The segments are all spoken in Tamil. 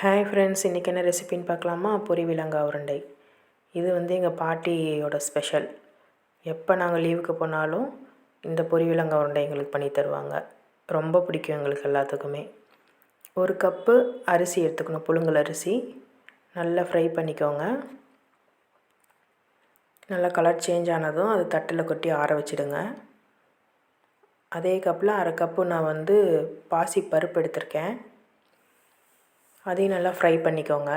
ஹாய் ஃப்ரெண்ட்ஸ் இன்றைக்கி என்ன ரெசிபின்னு பார்க்கலாமா? பொரி விலங்கா உருண்டை. இது வந்து எங்கள் பாட்டியோட ஸ்பெஷல் எப்போ நாங்கள் லீவுக்கு போனாலும் இந்த பொரி விலங்கா உருண்டை எங்களுக்கு பண்ணி தருவாங்க. ரொம்ப பிடிக்கும் எங்களுக்கு எல்லாத்துக்குமே. ஒரு கப்பு அரிசி எடுத்துக்கணும் புழுங்கல் அரிசி. நல்லா ஃப்ரை பண்ணிக்கோங்க. நல்லா கலர் சேஞ்ச் ஆனதும் அது தட்டில் கொட்டி ஆற வச்சுடுங்க. அதே கப்பில் அரை கப்பு நான் வந்து பாசி பருப்பு எடுத்திருக்கேன். அதையும் நல்லா ஃப்ரை பண்ணிக்கோங்க.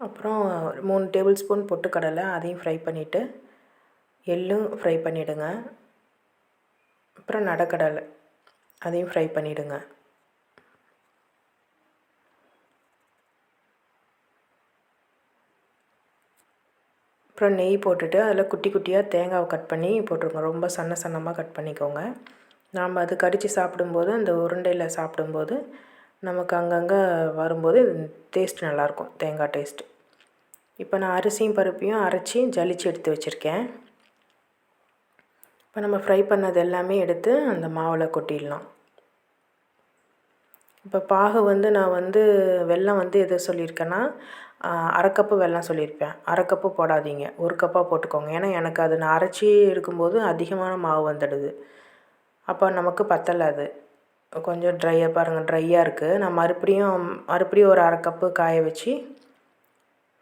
அப்புறம் மூணு டேபிள் ஸ்பூன் பொட்டுக்கடலை அதையும் ஃப்ரை பண்ணிவிட்டு எள்ளும் ஃப்ரை பண்ணிவிடுங்க அப்புறம் நடக்கடலை அதையும் ஃப்ரை பண்ணிவிடுங்க அப்புறம் நெய் போட்டுட்டு அதில் குட்டி குட்டியாக தேங்காவை கட் பண்ணி போட்டுருங்க. ரொம்ப சன்ன சன்னமாக கட் பண்ணிக்கோங்க. நாம் அது கடித்து சாப்பிடும்போது அந்த உருண்டையில் சாப்பிடும்போது நமக்கு அங்கங்கே வரும்போது டேஸ்ட் நல்லாயிருக்கும். தேங்காய் டேஸ்ட்டு இப்போ நான் அரிசியும் பருப்பையும் அரைச்சி ஜலிச்சு எடுத்து வச்சுருக்கேன். இப்போ நம்ம ஃப்ரை பண்ணது எல்லாமே எடுத்து அந்த மாவில் கொட்டிடலாம். இப்போ பாகு வந்து நான் வந்து வெல்லம் வந்து எதை சொல்லியிருக்கேன்னா அரை கப்பு வெல்லம் சொல்லியிருப்பேன். அரை கப்பு போடாதீங்க. ஒரு கப்பாக போட்டுக்கோங்க. ஏன்னா எனக்கு அது நான் அரைச்சி இருக்கும்போது அதிகமான மாவு வந்துடுது. அப்போ நமக்கு பத்தலை அது. கொஞ்சம் ட்ரையாக பாருங்கள் ட்ரையாக இருக்குது நான் மறுபடியும் மறுபடியும் ஒரு அரை கப்பு காய வச்சு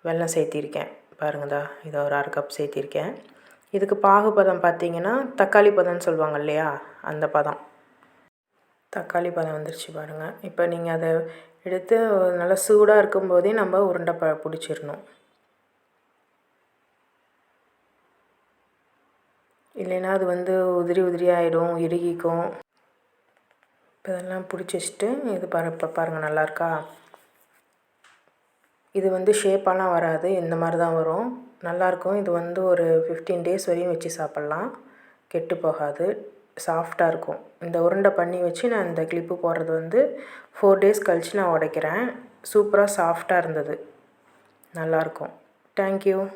வெல்லம் சேர்த்திருக்கேன். பாருங்கதா இதை ஒரு அரை கப் சேர்த்திருக்கேன். இதுக்கு பாகு பதம் பார்த்தீங்கன்னா தக்காளி பதம்னு சொல்லுவாங்க இல்லையா? அந்த பதம். தக்காளி பழம் வந்துருச்சு பாருங்கள் இப்போ நீங்கள் அதை எடுத்து நல்லா சூடாக இருக்கும்போதே நம்ம உருண்டை ப பிடிச்சிடணும். இல்லைன்னா அது வந்து உதிரி உதிரி ஆகிடும் இறுகிக்கும். இப்போ இதெல்லாம் பிடிச்சி வச்சுட்டு இது பாரு இப்போ பாருங்கள் நல்லாயிருக்கா இது வந்து ஷேப்பாலாம் வராது இந்த மாதிரி தான் வரும். நல்லாயிருக்கும் இது வந்து ஒரு ஃபிஃப்டீன் டேஸ் வரையும் வச்சு சாப்பிட்லாம். கெட்டு போகாது. சாஃப்டாக இருக்கும். இந்த உருண்டை பண்ணி வச்சு நான் இந்த கிளிப்பு போடுறது வந்து ஃபோர் டேஸ் கழித்து நான் உடைக்கிறேன். சூப்பராக சாஃப்டாக இருந்தது. நல்லாயிருக்கும் தேங்க்யூ